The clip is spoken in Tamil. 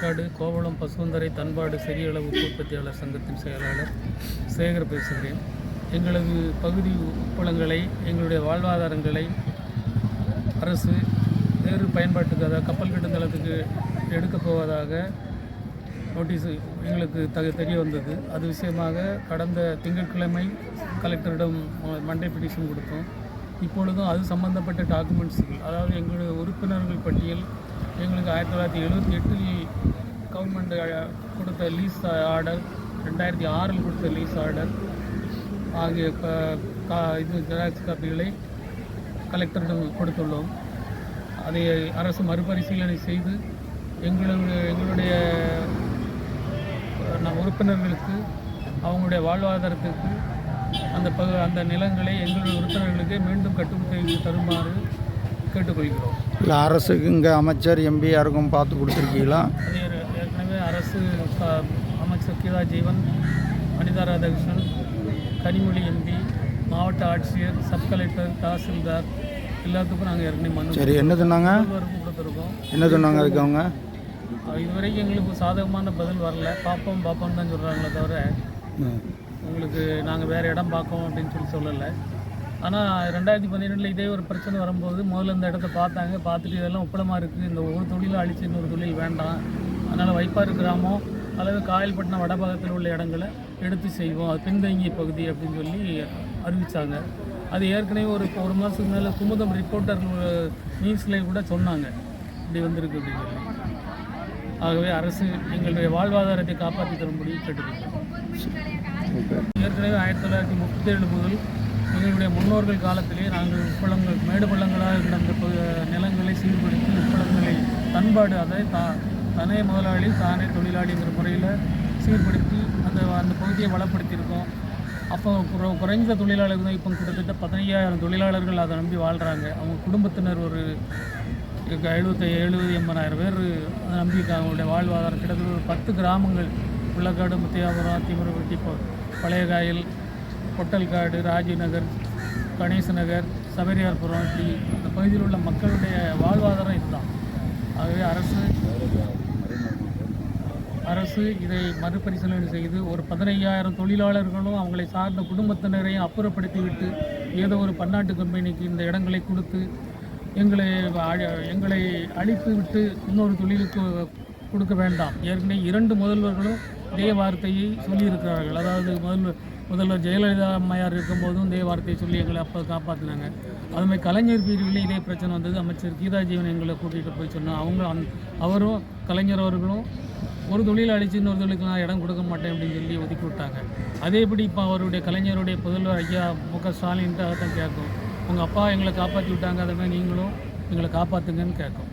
தமிழ்நாடு கோவளம் பசுந்தரை தன்பாடு சிறிய உற்பத்தியாளர் சங்கத்தின் செயலாளர் சேகர் பேசுகிறேன். எங்களது பகுதி உப்பளங்களை எங்களுடைய வாழ்வாதாரங்களை அரசு வேறு பயன்பாட்டுக்கு அதாவது கப்பல் கட்டும் தளத்துக்கு எடுக்கப் போவதாக நோட்டீஸ் எங்களுக்கு தக தெரிய வந்தது. அது விஷயமாக கடந்த திங்கட்கிழமை கலெக்டரிடம் மண்டே பிடிஷன் கொடுத்தோம். இப்பொழுதும் அது சம்பந்தப்பட்ட டாக்குமெண்ட்ஸுகள் அதாவது எங்களுடைய உறுப்பினர்கள் பட்டியல் எங்களுக்கு ஆயிரத்தி தொள்ளாயிரத்தி எழுபத்தி எட்டில் கவர்மெண்ட் கொடுத்த லீஸ் ஆர்டர் ரெண்டாயிரத்தி ஆறில் கொடுத்த லீஸ் ஆர்டர் ஆகிய கா- இது ஜெராக்ஸ் காப்பிகளை கலெக்டரிடம் கொடுத்துள்ளோம். அதை அரசு மறுபரிசீலனை செய்து எங்களுடைய எங்களுடைய நம் உறுப்பினர்களுக்கு அவங்களுடைய வாழ்வாதாரத்திற்கு அந்த பகு அந்த நிலங்களை எங்களுடைய உறுப்பினர்களுக்கு மீண்டும் கட்டுப்படுத்தி தருமாறு கேட்டுக்கொள்கிறோம். இல்லை அரசுக்கு இங்கே அமைச்சர் எம்பி யாருக்கும் பார்த்து கொடுத்துருக்கீங்களா? அதே ஏற்கனவே அரசு அமைச்சர் கீதா ஜீவன் அனிதா ராதாகிருஷ்ணன் கனிமொழி எம்பி மாவட்ட ஆட்சியர் சப் கலெக்டர் தாசில்தார் எல்லாத்துக்கும் நாங்கள் ஏற்கனவே மனு சரி என்ன சொன்னாங்க? முதல்வருக்கும் கொடுத்துருக்கோம். என்ன சொன்னாங்க அதுக்கு அவங்க? அஹ் இதுவரைக்கும் எங்களுக்கு சாதகமான பதில் வரல. பார்ப்போம் பார்ப்போம் தான் சொல்கிறாங்களே தவிர ம். உங்களுக்கு நாங்கள் வேறு இடம் பார்க்கோம் அப்படின்னு சொல்லி சொல்லலை. ஆனால் ரெண்டாயிரத்தி பன்னிரெண்டில் இதே ஒரு பிரச்சனை வரும்போது முதல்ல இந்த இடத்த பார்த்தாங்க. பார்த்துட்டு இதெல்லாம் உப்பளமாக இருக்குது இந்த ஒரு தொழிலை அழிச்சு இன்னொரு தொழில் வேண்டாம். அதனால் வைப்பாறு கிராமம் அல்லது காயல்பட்டினம் வடபாகத்தில் உள்ள இடங்களை எடுத்து செய்வோம். அது பின்தங்கிய பகுதி அப்படின்னு சொல்லி அறிவித்தாங்க அது ஏற்கனவே ஒரு ஒரு மாதத்துக்கு மேலே குமுதம் ரிப்போர்ட்டர் நியூஸில் கூட சொன்னாங்க. இப்படி வந்திருக்கு அப்படின்னு சொல்லி. ஆகவே அரசு எங்களுடைய வாழ்வாதாரத்தை காப்பாற்றி தரும்படி கேட்டுக்கொள்கிறோம். ஏற்கனவே ஆயிரத்தி தொள்ளாயிரத்தி முப்பத்தி ஏழு முதல் எங்களுடைய முன்னோர்கள் காலத்திலே நாங்கள் உப்பளங்கள் மேடு பள்ளங்களாக கிடந்த பகு- நிலங்களை சீர்படுத்தி உப்பளங்களை பண்பாடு அதை தா தனே முதலாளி தானே தொழிலாளிங்கிற முறையில் சீர்படுத்தி அந்த அந்த பகுதியை வளப்படுத்தியிருக்கோம். அப்போ குற- குறைந்த தொழிலாளர்கள் தான் இப்போ கிட்டத்தட்ட பதினையாயிரம் தொழிலாளர்கள் அதை நம்பி வாழ்கிறாங்க அவங்க குடும்பத்தினர் ஒரு எழுபத்தி எழுபது எண்பதாயிரம் பேர் அதை நம்பியிருக்காங்க அவங்களுடைய வாழ்வாதாரம் கிட்டத்தட்ட ஒரு பத்து கிராமங்கள் உள்ளக்காடு முத்தியாபுரம் அத்திமரப்பட்டி பழைய பழையகாயல் பொட்டல்காடு ராஜீவ் கணேச நகர் சபரியார்புரம் இப்படி அந்த பகுதியில் உள்ள மக்களுடைய வாழ்வாதாரம் இதுதான். ஆகவே அரசு அரசு இதை மறுபரிசீலனை செய்து ஒரு பதினையாயிரம் தொழிலாளர்களும் அவங்களை சார்ந்த குடும்பத்தினரையும் அப்புறப்படுத்திவிட்டு ஏதோ ஒரு பன்னாட்டு கம்பெனிக்கு இந்த இடங்களை கொடுத்து எங்களை எங்களை அழித்து விட்டு இன்னொரு தொழிலுக்கு கொடுக்க வேண்டாம். ஏற்கனவே இரண்டு முதல்வர்களும் இதே வார்த்தையை சொல்லியிருக்கிறார்கள். அதாவது முதல்வர் முதல்வர் ஜெயலலிதா அம்மையார் இருக்கும்போதும் இதே வார்த்தையை சொல்லி எங்களை அப்போ காப்பாற்றினாங்க அதுமாதிரி கலைஞர் பிரிவில் இதே பிரச்சனை வந்தது. அமைச்சர் கீதா ஜீவன் எங்களை கூட்டிகிட்டு போய் சொன்னோம் அவங்க அந் அவரும் கலைஞர் அவர்களும் ஒரு தொழில் அழிச்சு இன்னொரு தொழிலுக்கு நான் இடம் கொடுக்க மாட்டேன் அப்படின்னு சொல்லி ஒதுக்கி விட்டாங்க. அதேபடி இப்போ அவருடைய கலைஞருடைய முதல்வர் ஐயா மு க ஸ்டாலின்ட்டு அதை தான் கேட்கும். உங்கள் அப்பா எங்களை காப்பாற்றி விட்டாங்க. அதே மாதிரி நீங்களும் எங்களை காப்பாற்றுங்கன்னு கேட்கும்.